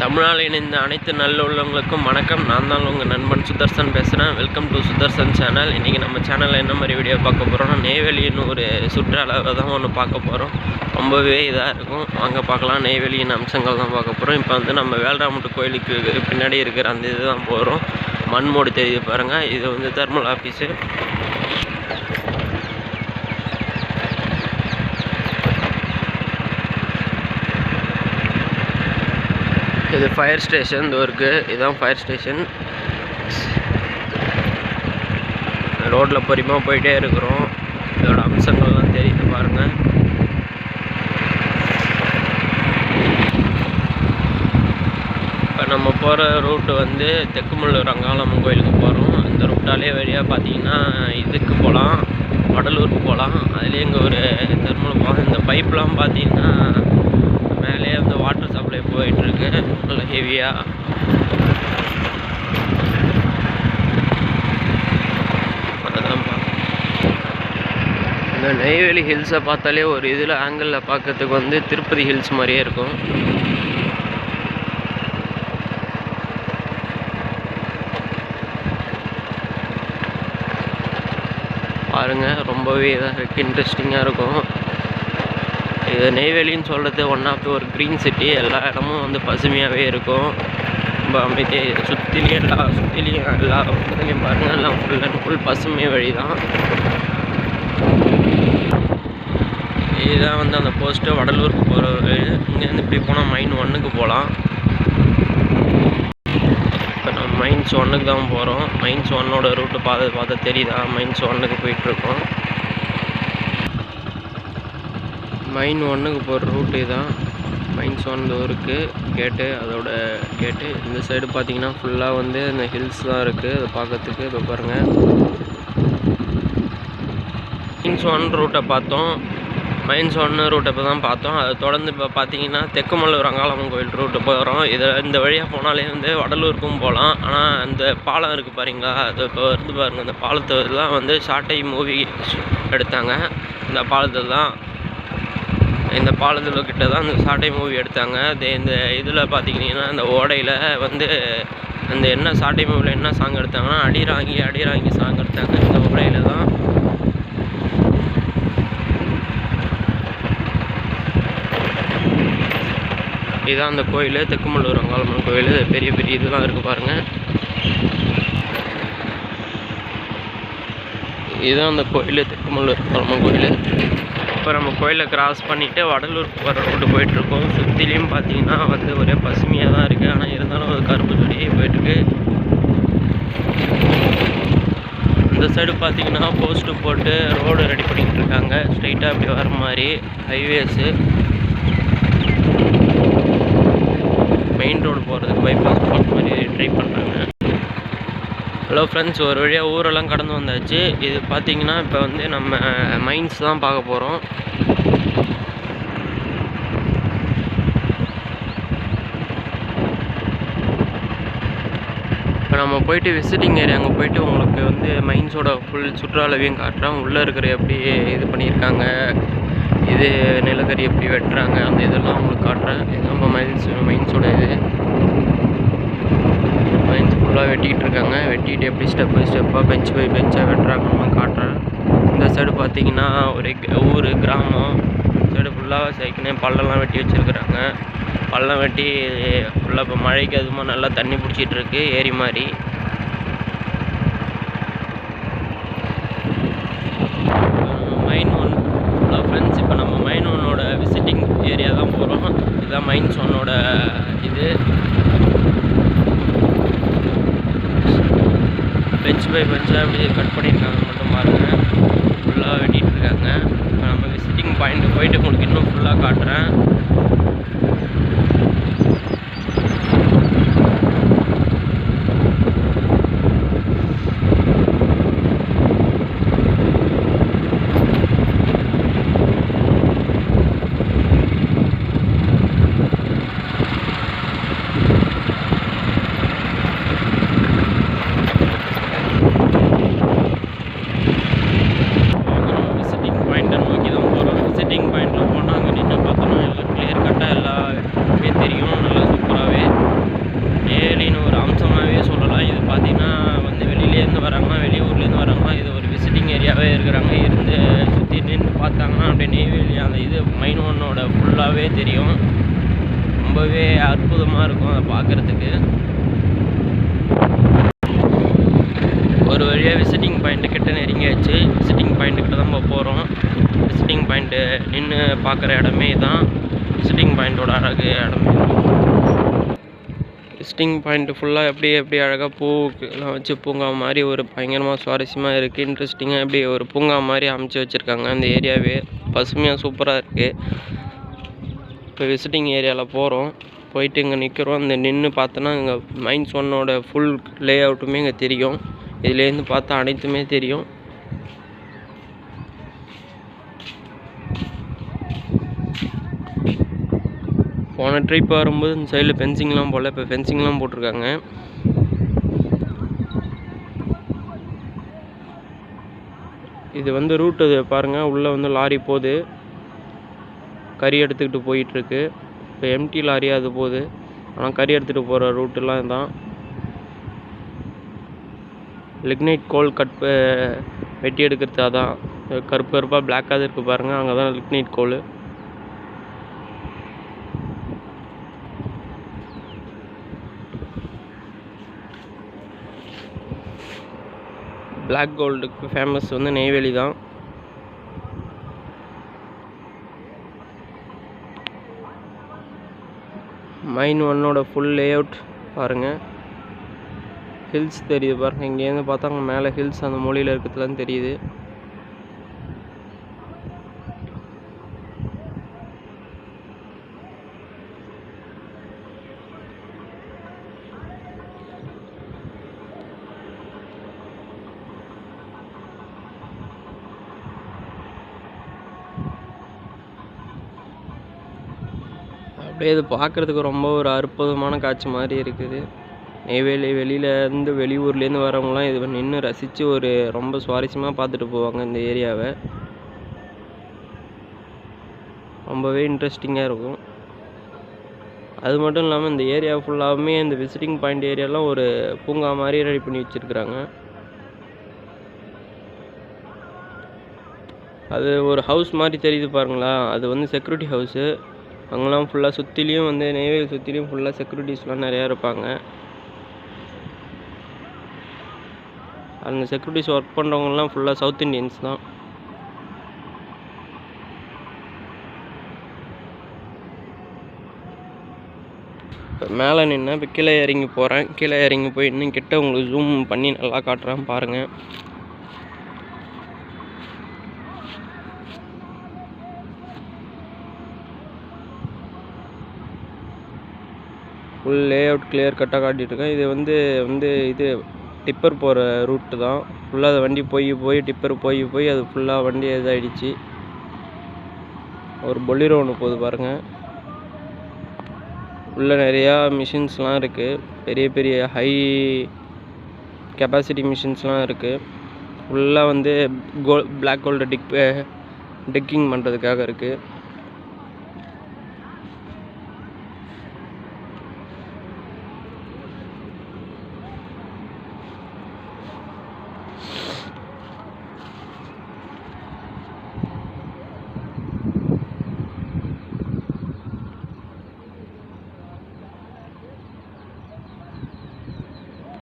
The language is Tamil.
தமிழ்நாடு இணைந்த அனைத்து நல்லுள்ளவங்களுக்கும் வணக்கம். நான் தான் உங்கள் நண்பன் சுதர்சன் பேசுகிறேன் வெல்கம் டு சுதர்சன் சேனல் இன்றைக்கி நம்ம சேனலில் என்ன மாதிரி வீடியோ பார்க்க போகிறோம்னா நெய்வேலின்னு ஒரு சுற்றுலாவை தான் ஒன்று பார்க்க போகிறோம் ரொம்பவே இதாக இருக்கும். வாங்க பார்க்கலாம். நெய்வேலியின் அம்சங்கள் தான் பார்க்க போகிறோம் இப்போ வந்து நம்ம வேல்ராமுட்டு கோயிலுக்கு பின்னாடி இருக்கிற அந்த இது தான் போகிறோம் மண்மோடு தெரியுது பாருங்கள் இது வந்து தெர்மல் ஆஃபீஸு இது ஃபயர் ஸ்டேஷன் இதோ இருக்குது இதுதான் ஃபயர் ஸ்டேஷன் ரோட்டில் பொறுமையாக போயிட்டே இருக்கிறோம். இதோட அம்சங்கள்லாம் தெரியுது பாருங்கள் இப்போ நம்ம போகிற ரூட்டு வந்து தெக்குமல்லூர் ரங்காளம்மன் கோயிலுக்கு போகிறோம் இந்த ரூட்டாலே வழியாக பார்த்தீங்கன்னா இதுக்கு போகலாம் வடலூருக்கு போகலாம் அதுலேயே இங்கே ஒரு தெருமலை போகலாம் இந்த பைப்லாம் பார்த்தீங்கன்னா மேலே வந்து வாட்டர் சப்ளை போயிட்டுருக்கு. நல்ல ஹெவியாக அதான் இந்த நெய்வேலி ஹில்ஸை பார்த்தாலே ஒரு இதில் ஆங்கிளில் பார்க்கறதுக்கு வந்து திருப்பதி ஹில்ஸ் மாதிரியே இருக்கும். பாருங்கள் ரொம்பவே இதாக இருக்குது இன்ட்ரெஸ்டிங்காக இருக்கும். இது நெய்வேலின்னு சொல்கிறது ஒன் ஆஃப் ஒரு க்ரீன் சிட்டி எல்லா இடமும் வந்து பசுமையாகவே இருக்கும். ரொம்ப அமைதியாக சுற்றிலையும் எல்லா சுற்றிலையும் எல்லா இடத்துலையும் பாருங்கள் எல்லாம் ஃபுல் அண்ட் ஃபுல் பசுமை வழி தான் இதுதான் வந்து அந்த போஸ்ட்டு வடலூருக்கு போகிற வழி. இங்கேருந்து இப்படி போனால் மைன் ஒன்றுக்கு போகலாம் இப்போ நம்ம மைன்ஸ் ஒன்றுக்கு தான் போகிறோம் மைன்ஸ் ஒன்னோட ரூட்டு பார்த்து பார்த்தா தெரியுதா? மைன்ஸ் ஒன்றுக்கு போயிட்டுருக்கோம் மைன் ஒன்றுக்கு போகிற ரூட்டு தான் மைன்ஸ் ஒன் இருக்குது கேட்டு அதோட கேட்டு இந்த சைடு பார்த்தீங்கன்னா ஃபுல்லாக வந்து இந்த ஹில்ஸ் தான் இருக்குது அதை பார்க்கறதுக்கு இப்போ பாருங்கள் மைன்ஸ் ஒன் ரூட்டை பார்த்தோம். மைன்ஸ் ஒன்று ரூட்டை இப்போ தான் பார்த்தோம். அதை தொடர்ந்து இப்போ பார்த்தீங்கன்னா தெக்குமல்லூர் அங்காளம்மன் கோயில் ரூட்டு போகிறோம் இதை இந்த வழியாக போனாலே வந்து வடலூருக்கும் போகலாம் ஆனால் அந்த பாலம் இருக்குது பாருங்களா? அது இப்போ வந்து பாருங்கள் அந்த பாலத்தை தான் வந்து ஷார்ட்டை மூவி எடுத்தாங்க. இந்த பாலத்தில் தான் இந்த பாலத்தில் கிட்ட தான் அந்த சாட்டை மூவி எடுத்தாங்க. அது இந்த இதில் பார்த்தீங்கன்னா இந்த ஓடையில் வந்து அந்த என்ன சாட்டை மூவியில் என்ன சாங் எடுத்தாங்கன்னா அடிராங்கி அடிராங்கி சாங் எடுத்தாங்க. இந்த ஓடையில் தான். இதுதான் அந்த கோயில் தெக்குமல்லூர் அங்காளம்மன் கோயில். பெரிய பெரிய இதெல்லாம் இருக்குது பாருங்கள் இதுதான் அந்த கோயில் தெக்குமல்லூர் அங்காளம்மன் கோயில். இப்போ நம்ம கோயிலை கிராஸ் பண்ணிவிட்டு வடலூர் போகிற ரோட்டு போயிட்டுருக்கோம். சுற்றிலையும் பார்த்தீங்கன்னா வந்து ஒரே பசுமையாக தான் இருக்குது ஆனால் இருந்தாலும் ஒரு கரும்பு செடியே போயிட்டுருக்கு. இந்த சைடு பார்த்தீங்கன்னா போஸ்ட்டு போட்டு ரோடு ரெடி பண்ணிக்கிட்டு இருக்காங்க. ஸ்ட்ரைட்டாக அப்படி வர மாதிரி ஹைவேஸு மெயின் ரோடு போகிறதுக்கு பைபாஸ் போகிற மாதிரி ட்ரை பண்ணுறாங்க ஹலோ ஃப்ரெண்ட்ஸ் ஒரு வழியாக ஊரெல்லாம் கடந்து வந்தாச்சு. இது பார்த்தீங்கன்னா இப்போ வந்து நம்ம மைன்ஸ் தான் பார்க்க போகிறோம் இப்போ நம்ம போயிட்டு விசிட்டிங் ஏரியா அங்கே போயிட்டு உங்களுக்கு வந்து மைன்ஸோட ஃபுல் சுற்றுலாவையும் காட்டுறேன். உள்ளே இருக்கிற எப்படி இது பண்ணியிருக்காங்க இது நிலக்கரி எப்படி வெட்டுறாங்க அந்த இதெல்லாம் உங்களுக்கு காட்டுறேன். இது நம்ம மைன்ஸ் மைன்ஸோட இது. பெஞ்ச் ஃபுல்லாக வெட்டிகிட்டு இருக்காங்க. வெட்டிட்டு எப்படி ஸ்டெப் பை ஸ்டெப்பாக பெஞ்ச் பை பெஞ்சாக வெட்டுறாங்கன்னு காட்டுறேன். இந்த சைடு பார்த்தீங்கன்னா ஒரு ஊர் கிராமம். இந்த சைடு ஃபுல்லாக சைக்கினே பள்ளம்லாம் வெட்டி வச்சுருக்குறாங்க. பள்ளம் வெட்டி ஃபுல்லாக இப்போ மழைக்கு அதுமாக நல்லா தண்ணி பிடிச்சிட்டு இருக்கு ஏரி மாதிரி. மைன் ஒன் ஹலோ ஃப்ரெண்ட்ஸ் இப்போ நம்ம மைன் ஒன்னோட விசிட்டிங் ஏரியா தான் போகிறோம் இதுதான் மைன்ஸ் ஒன்னோட இது. இன்ச் பை பஞ்சாக அப்படி கட் பண்ணியிருக்காங்க மட்டும் பாருங்கள் ஃபுல்லாக வெட்டிட்டு இருக்காங்க. இப்போ நம்ம விசிட்டிங் பாயிண்ட் போயிட்டு உங்களுக்கு இன்னும் ஃபுல்லாக காட்டுறேன் விசிட்டிங் பாயிண்ட்டை நோக்கி தான் போகிறோம் விசிட்டிங் பாயிண்டில் போனால் அங்கே நின்று பார்த்தோம்னா எல்லாம் கிளியர் நல்லாவே தெரியும். ரொம்பவே அற்புதமாக இருக்கும் அதை பார்க்குறதுக்கு ஒரு வழியாக விசிட்டிங் பாயிண்ட்டு கிட்ட நெருங்கியாச்சு. விசிட்டிங் பாயிண்ட்டு கிட்ட தான் போகிறோம் விசிட்டிங் பாயிண்ட்டு நின்று பார்க்குற இடமே தான் விசிட்டிங் பாயிண்ட்டோட அழகு இடமே. விசிட்டிங் பாயிண்ட்டு ஃபுல்லாக எப்படி எப்படி அழகாக பூக்கெல்லாம் வச்சு பூங்கா மாதிரி ஒரு பயங்கரமாக சுவாரஸ்யமாக இருக்குது இன்ட்ரெஸ்டிங்காக எப்படி ஒரு பூங்கா மாதிரி அமைச்சு வச்சுருக்காங்க அந்த ஏரியாவே. பசுமையாக சூப்பராக இருக்குது இப்போ விசிட்டிங் ஏரியாவில் போகிறோம் போயிட்டு இங்கே நிற்கிறோம் இந்த நின்று பார்த்தோன்னா இங்கே மைன்ஸ் ஒன்னோட ஃபுல் லே அவுட்டுமே இங்கே தெரியும். இதுலேருந்து பார்த்தா அனைத்துமே தெரியும். போன ட்ரிப் வரும்போது இந்த சைடில் ஃபென்சிங்லாம் போடல. இப்போ ஃபென்சிங்லாம் போட்டிருக்காங்க. இது வந்து ரூட் அது பாருங்கள் உள்ளே வந்து லாரி போகுது. கறி எடுத்துக்கிட்டு போயிட்டுருக்கு. இப்போ எம்டி லாரியாக அது போகுது. ஆனால் கறி எடுத்துகிட்டு போகிற ரூட்டெல்லாம் இதுதான் லிக்னைட் கோல் கட் வெட்டி எடுக்கிறது அதான். கருப்பு கருப்பாக பிளாக்காக இருக்குது பாருங்கள் அங்கே தான் லிக்னைட் கோல் பிளாக் கோல்டுக்கு ஃபேமஸ் வந்து நெய்வேலி தான். மைன் ஒன்னோட ஃபுல் லேஅவுட் பாருங்கள் ஹில்ஸ் தெரியுது பாருங்கள் இங்கேருந்து பார்த்தாங்க மேலே ஹில்ஸ் அந்த மொழியில் இருக்கிறதுலாம் தெரியுது. அப்படியே இது பார்க்குறதுக்கு ரொம்ப ஒரு அற்புதமான காட்சி மாதிரி இருக்குது. நெய்வேலி வெளியிலேருந்து வெளியூர்லேருந்து வரவங்களாம் இது நின்று ரசித்து ஒரு ரொம்ப சுவாரஸ்யமாக பார்த்துட்டு போவாங்க இந்த ஏரியாவை. ரொம்பவே இன்ட்ரெஸ்டிங்காக இருக்கும். அது மட்டும் இல்லாமல் இந்த ஏரியா ஃபுல்லாகவுமே இந்த விசிட்டிங் பாயிண்ட் ஏரியாலாம் ஒரு பூங்கா மாதிரி ரெடி பண்ணி வச்சுருக்குறாங்க. அது ஒரு ஹவுஸ் மாதிரி தெரியுது பாருங்களா அது வந்து செக்யூரிட்டி ஹவுஸு அங்கெல்லாம் ஃபுல்லாக சுற்றிலையும் வந்து நெய்வேலி சுற்றிலையும் ஃபுல்லாக செக்யூரிட்டிஸ்லாம் நிறையா இருப்பாங்க. அந்த செக்யூரிட்டிஸ் ஒர்க் பண்ணுறவங்கலாம் ஃபுல்லாக சவுத் இண்டியன்ஸ் தான். இப்போ மேலே நின்று இப்போ கீழே இறங்கி போகிறேன் கீழே இறங்கி போய் இன்னும் கிட்ட உங்களுக்கு ஜூம் பண்ணி நல்லா காட்டுறேன் பாருங்கள் ஃபுல் லே அவுட் கிளியர் கட்டாக காட்டிகிட்ருக்கேன் இது வந்து வந்து இது டிப்பர் போகிற ரூட்டு தான். ஃபுல்லாக அது வண்டி போய் போய் டிப்பர் போய் போய் அது ஃபுல்லாக வண்டி இதாகிடுச்சு ஒரு பொலிரோ ஒன்று போகுது பாருங்கள் உள்ளே நிறையா மிஷின்ஸ்லாம் இருக்குது பெரிய பெரிய ஹை கெப்பாசிட்டி மிஷின்ஸ்லாம் இருக்குது ஃபுல்லாக வந்து coal block gold dig digging பண்ணுறதுக்காக இருக்குது